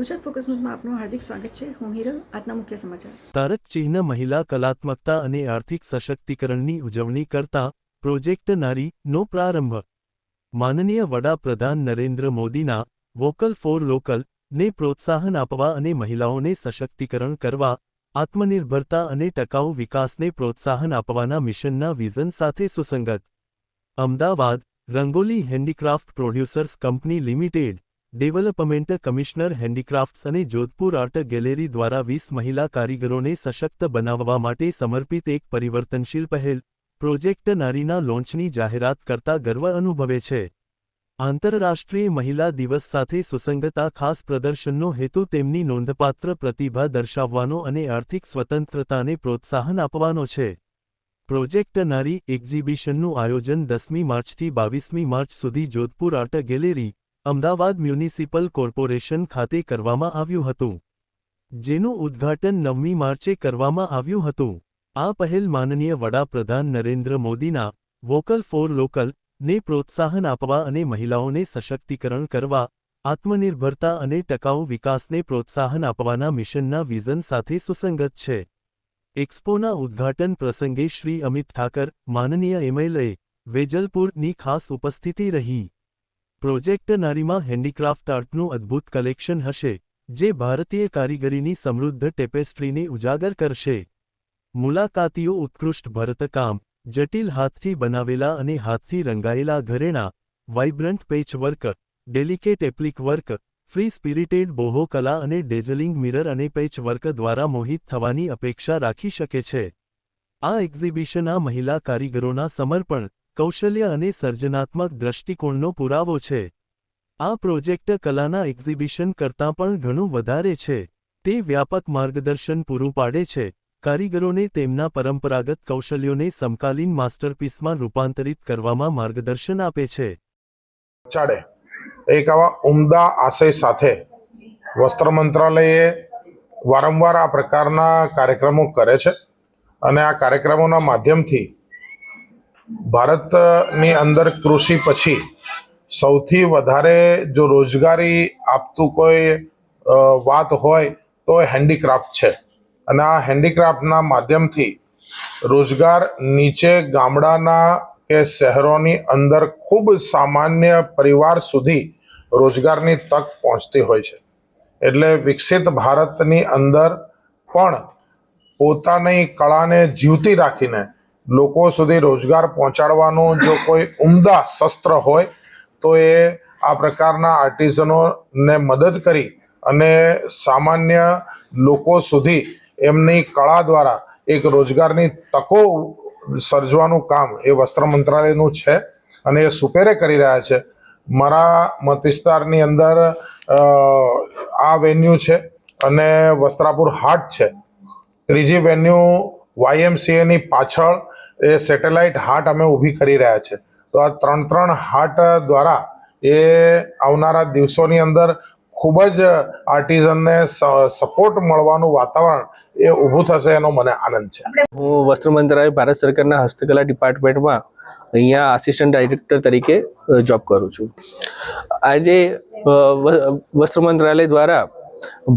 Gujarat focus ન્યૂઝમાં આપનું હાર્દિક સ્વાગત છે. હું હિરલ, આજના મુખ્ય સમાચાર. તારક ચિહ્ન મહિલા કલાત્મકતા અને આર્થિક સશક્તિકરણની ઉજવણી કરતા પ્રોજેક્ટ નારીનો પ્રારંભ. માનનીય વડાપ્રધાન નરેન્દ્ર મોદીના વોકલ ફોર લોકલ ને પ્રોત્સાહન આપવા અને મહિલાઓને સશક્તિકરણ કરવા, આત્મનિર્ભરતા અને ટકાઉ વિકાસને પ્રોત્સાહન આપવાના મિશનના વિઝન સાથે સુસંગત. Ahmedabad Rangoli handicraft producers company limited development commissioner handicrafts અને જોધપુર આર્ટ ગેલેરી દ્વારા વીસ મહિલા કારીગરોને સશક્ત બનાવવા માટે સમર્પિત એક પરિવર્તનશીલ પહેલ, પ્રોજેક્ટ નારીના લોન્ચની જાહેરાત કરતા ગર્વ અનુભવે છે. આંતરરાષ્ટ્રીય મહિલા દિવસ સાથે સુસંગતા ખાસ પ્રદર્શનનો હેતુ તેમની નોંધપાત્ર પ્રતિભા દર્શાવવાનો અને આર્થિક સ્વતંત્રતાને પ્રોત્સાહન આપવાનો છે. પ્રોજેક્ટ નારી એક્ઝિબિશનનું આયોજન દસમી માર્ચથી બાવીસમી માર્ચ સુધી Jodhpur art gallery Ahmedabad municipal corporation ખાતે કરવામાં આવ્યું હતું. જેનું ઉદ્ઘાટન નવમી માર્ચે કરવામાં આવ્યું હતું. આ પહેલ માનનીય વડાપ્રધાન નરેન્દ્ર મોદીના વોકલ ફોર લોકલ ને પ્રોત્સાહન આપવા અને મહિલાઓને સશક્તિકરણ કરવા, આત્મનિર્ભરતા અને ટકાઉ વિકાસને પ્રોત્સાહન આપવાના મિશનના વિઝન સાથે સુસંગત છે. એક્સપોના ઉદ્ઘાટન પ્રસંગે શ્રી અમિત ઠાકર, માનનીય એમએલએ વેજલપુરની ખાસ ઉપસ્થિતિ રહી. પ્રોજેક્ટ નારીમાં હેન્ડીક્રાફ્ટ આર્ટનું અદ્ભુત કલેક્શન હશે, જે ભારતીય કારીગરીની સમૃદ્ધ ટેપેસ્ટ્રીને ઉજાગર કરશે. મુલાકાતીઓ ઉત્કૃષ્ટ ભરતકામ, જટિલ હાથથી બનાવેલા અને હાથથી રંગાયેલા ઘરેણાં, vibrant patchwork, delicate applique work, free spirited boho કલા અને ડેઝલિંગ મિરર અને પેચવર્ક દ્વારા મોહિત થવાની અપેક્ષા રાખી શકે છે. આ એક્ઝિબિશન આ મહિલા કારીગરોના સમર્પણ કૌશલ્ય અને સર્જનાત્મક દ્રષ્ટિકોણનો પુરાવો છે. આ પ્રોજેક્ટ કલાના એક્ઝિબિશન કરતાં પણ ઘણું વધારે છે. તે વ્યાપક માર્ગદર્શન પૂરું પાડે છે. કારીગરોને તેમના પરંપરાગત કૌશલ્યોને સમકાલીન માસ્ટરપીસમાં રૂપાંતરિત કરવામાં માર્ગદર્શન આપે છે. ચાડે. એક આવા ઉમદા આશય સાથે વસ્ત્ર મંત્રાલયે વારંવાર આ પ્રકારના કાર્યક્રમો કરે છે. અને આ કાર્યક્રમોના માધ્યમથી ભારતની અંદર કૃષિ પછી સૌથી વધારે જો રોજગારી આપતું કોઈ વાત હોય તો હેન્ડીક્રાફ્ટ છે. અને આ હેન્ડીક્રાફ્ટના માધ્યમથી રોજગાર નીચે ગામડાના કે શહેરોની અંદર ખૂબ સામાન્ય પરિવાર સુધી રોજગારની તક પહોંચતી હોય છે. એટલે વિકસિત ભારતની અંદર પણ પોતાની કળાને જીવતી રાખીને લોકો સુધી રોજગાર પહોંચાડવાનું જો કોઈ ઉમદા શસ્ત્ર હોય, તો એ આ પ્રકારના આર્ટિઝનોને મદદ કરી અને સામાન્ય લોકો સુધી એમની કળા દ્વારા એક રોજગારની તકો સર્જવાનું કામ એ વસ્ત્ર મંત્રાલયનું છે અને એ સુપેરે કરી રહ્યા છે. મારા મત વિસ્તારની અંદર આ વેન્યુ છે અને વસ્ત્રાપુર હાટ છે. ત્રીજી વેન્યુ વાયએમસીએની પાછળ એ સેટેલાઇટ હાટ અમે ઊભી કરી રહ્યા છે. તો આ ત્રણ ત્રણ હાટ દ્વારા એ આવનારા દિવસોની અંદર ખૂબ જ આર્ટિઝનને સપોર્ટ મળવાનું વાતાવરણ એ ઊભું થશે એનો મને આનંદ છે. હું વસ્ત્ર મંત્રાલય, ભારત સરકારના હસ્તકલા ડિપાર્ટમેન્ટમાં અહીંયા આસિસ્ટન્ટ ડાયરેક્ટર તરીકે જોબ કરું છું. આજે વસ્ત્ર મંત્રાલય દ્વારા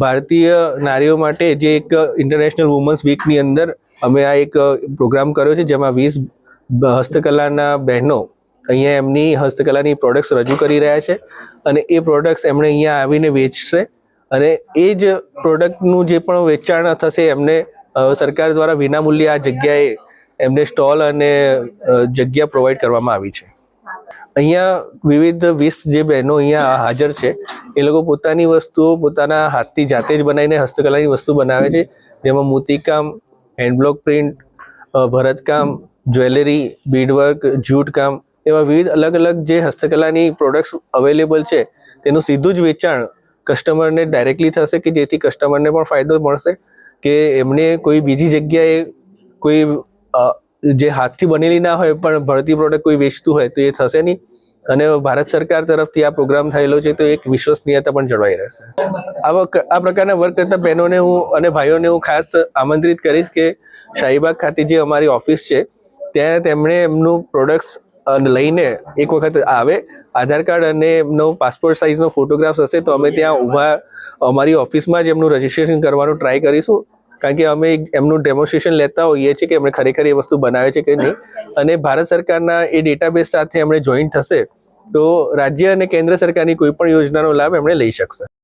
ભારતીય નારીઓ માટે જે એક ઇન્ટરનેશનલ વુમન્સ વીકની અંદર અમે આ એક પ્રોગ્રામ કર્યો છે જેમાં વીસ હસ્તકલાના બહેનો અહીંયા એમની હસ્તકલાની પ્રોડક્ટ્સ રજૂ કરી રહ્યા છે અને એ પ્રોડક્ટ્સ એમણે અહીંયા આવીને વેચશે અને એ જ પ્રોડક્ટનું જે પણ વેચાણ થશે એમને સરકાર દ્વારા વિનામૂલ્યે આ જગ્યાએ એમને સ્ટોલ અને જગ્યા પ્રોવાઈડ કરવામાં આવી છે. અહીંયા વિવિધ વીસ જે બહેનો અહીંયા હાજર છે એ લોકો પોતાની વસ્તુઓ પોતાના હાથથી જાતે જ બનાવીને હસ્તકલાની વસ્તુ બનાવે છે. જેમાં મોતીકામ હેન્ડબ્લોક પ્રિન્ટ ભરતકામ જ્વેલરી બીડવર્ક જૂટકામ એવા વિવિધ અલગ અલગ જે હસ્તકલાની પ્રોડક્ટ્સ અવેલેબલ છે, તેનું સીધું જ વેચાણ કસ્ટમરને ડાયરેક્ટલી થશે કે જેથી કસ્ટમરને પણ ફાયદો મળશે કે એમને કોઈ બીજી જગ્યાએ કોઈ જે હાથથી બનેલી ના હોય પણ ભરતી પ્રોડક્ટ કોઈ વેચતું હોય તો એ થશે નહીં. અને ભારત સરકાર તરફથી આ પ્રોગ્રામ થયેલો છે, તો એક વિશ્વસનીયતા પણ જળવાઈ રહેશે. આ વખ- આ પ્રકારના વર્ક કરતા બહેનોને હું અને ભાઈઓને હું ખાસ આમંત્રિત કરીશ કે શાહીબાગ ખાતે જે અમારી ઓફિસ છે, ત્યાં તેમણે એમનું પ્રોડક્ટ્સ લઈને એક વખત આવે, આધાર કાર્ડ અને એમનો પાસપોર્ટ સાઇઝનો ફોટોગ્રાફ્સ હશે, તો અમે ત્યાં ઊભા અમારી ઓફિસમાં જ એમનું રજિસ્ટ્રેશન કરવાનું ટ્રાય કરીશું. કારણ કે અમે એમનું ડેમોન્સ્ટ્રેશન લેતા હોઈએ છીએ કે એમણે ખરેખર એ વસ્તુ બનાવે છે કે નહીં. અને ભારત સરકારના એ ડેટાબેઝ સાથે એમણે જોઈન્ટ થશે, તો રાજ્ય અને કેન્દ્ર સરકારની કોઈ પણ યોજનાનો લાભ એમણે લઈ શકશે.